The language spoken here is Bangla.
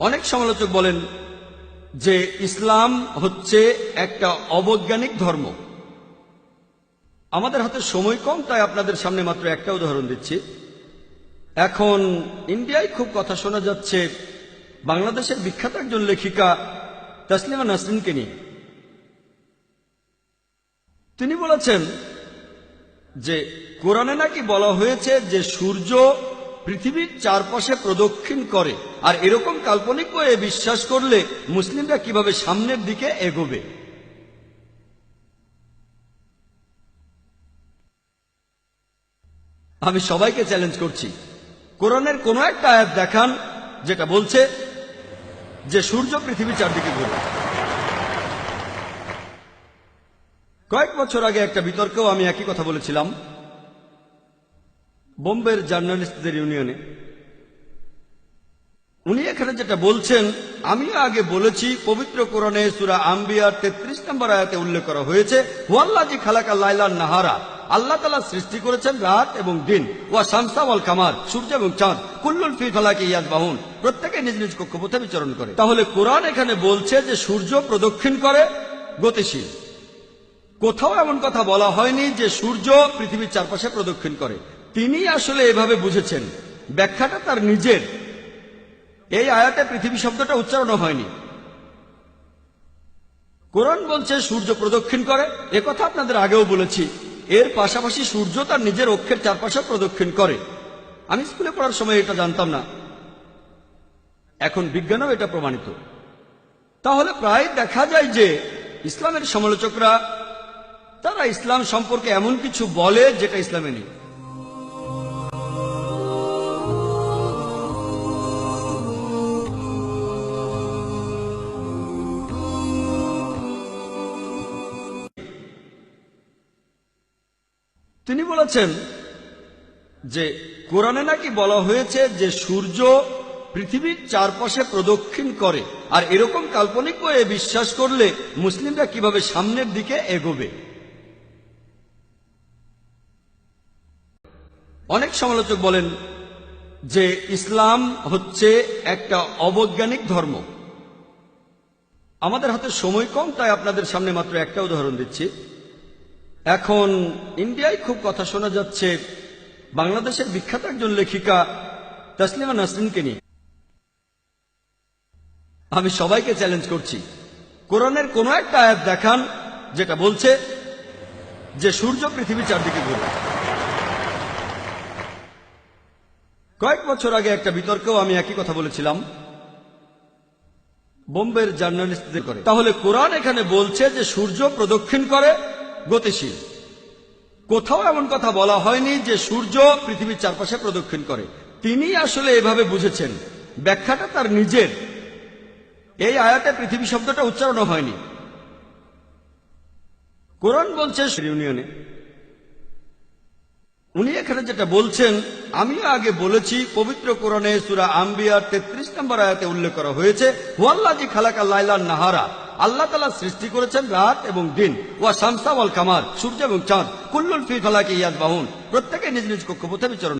অনেক সমালোচক বলেন যে ইসলাম হচ্ছে একটা অবৈজ্ঞানিক ধর্ম। আমাদের হাতে সময় কম, তাই আপনাদের সামনে মাত্র একটা উদাহরণ দিচ্ছি। এখন ইন্ডিয়ায় খুব কথা শোনা যাচ্ছে, বাংলাদেশের বিখ্যাত একজন লেখিকা তাসলিমা নাসরিনকে নিয়ে। তিনি বলেছেন যে কোরআনে নাকি বলা হয়েছে যে সূর্য পৃথিবীর চারপাশে প্রদক্ষিণ করে। আর এরকম কাল্পনিক বইয়ে বিশ্বাস করলে মুসলিমরা কীভাবে সামনের দিকে এগোবে? আমি সবাইকে চ্যালেঞ্জ করছি। কোরআনের কোন একটা আয়াত দেখান, যেটা বলছে যে সূর্য পৃথিবীর চারদিকে ঘুরে কয়েক বছর আগে একটা বিতর্কেও আমি একই কথা বলেছিলাম। বোম্বের জার্নালিস্টদের ইউনিয়নে। উনি এখানে যেটা বলছেন, আমিও আগে বলেছি, পবিত্র কোরআনে সুরা আম্বিয়ার তেত্রিশ নম্বর আয়াতে উল্লেখ করা হয়েছে ওয়াল্লাজি খালাকা লাইলান নাহারা, আল্লাহ তালা সৃষ্টি করেছেন রাত এবং দিন। ওয়া শামসা ওয়াল কামার, সূর্য এবং চাঁদ কুল্লুল ফি ফালাকে ইয়াদ বাহুন প্রত্যেকে নিজ নিজ কক্ষপথে বিচরণ করে। তাহলে কোরআন এখানে বলছে যে সূর্য প্রদক্ষিণ করে গতিশীল। কোথাও এমন কথা বলা হয়নি যে সূর্য পৃথিবীর চারপাশে প্রদক্ষিণ করে। তিনি আসলে এভাবে বুঝেছেন। ব্যাখ্যাটা তার নিজের। এই আয়াতে পৃথিবী শব্দটা উচ্চারণ হয়নি। কোরআন বলছে, সূর্য প্রদক্ষিণ করে। কথা আপনাদের আগেও বলেছি। এর পাশাপাশি সূর্য তার নিজের অক্ষের চারপাশে প্রদক্ষিণ করে। আমি স্কুলে পড়ার সময় এটা জানতাম না। এখন বিজ্ঞানও এটা প্রমাণিত। তাহলে প্রায় দেখা যায় যে ইসলামের সমালোচকরা, তারা ইসলাম সম্পর্কে এমন কিছু বলে যেটা ইসলামে নেই। তিনি বলেছেন যে কোরআনে নাকি বলা হয়েছে যে সূর্য পৃথিবীর চারপাশে প্রদক্ষিণ করে। আর এরকম কাল্পনিক বইয়ে বিশ্বাস করলে মুসলিমরা কীভাবে সামনের দিকে এগোবে? অনেক সমালোচক বলেন যে ইসলাম হচ্ছে একটা অবৈজ্ঞানিক ধর্ম। আমাদের হাতে সময় কম, তাই আপনাদের সামনে মাত্র একটা উদাহরণ দিচ্ছি। এখন ইন্ডিয়ায় খুব কথা শোনা যাচ্ছে বাংলাদেশের বিখ্যাত একজন লেখিকা তাসলিমা নাসরিনকে নিয়ে। আমি সবাইকে চ্যালেঞ্জ করছি। কোরআনের কোন একটা আয়াত দেখান যেটা বলছে যে সূর্য পৃথিবীর চারদিকে ঘুরে কয়েক বছর আগে একটা বিতর্কেও আমি একই কথা বলেছিলাম। বোম্বের জার্নালিস্টদের করে। তাহলে কোরআন এখানে বলছে যে সূর্য প্রদক্ষিণ করে গতিশীল। কোথাও এমন কথা বলা হয়নি যে সূর্য পৃথিবীর চারপাশে প্রদক্ষিণ করে। তিনি আসলে এভাবে বুঝেছেন। ব্যাখ্যাটা তার নিজের। এই আয়াতে পৃথিবী শব্দটা উচ্চারণ হয়নি। কোরআন বলছে ইউনিয়নে। উনি এখানে যেটা বলছেন, আমিও আগে বলেছি, পবিত্র কোরআনে সুরা আম্বিয়ার তেত্রিশ নম্বর আয়াতে উল্লেখ করা হয়েছে ওয়াল্লাজি খালাকা লাইলান নাহারা। আল্লাহ তালা সৃষ্টি করেছেন রাত এবং দিন। ওয়া শামসা ওয়াল কামার, সূর্য এবং চাঁদ। কুল্লুল ফি ফালাকে ইয়াদ বাহুন প্রত্যেকে নিজ নিজ কক্ষপথে বিচরণ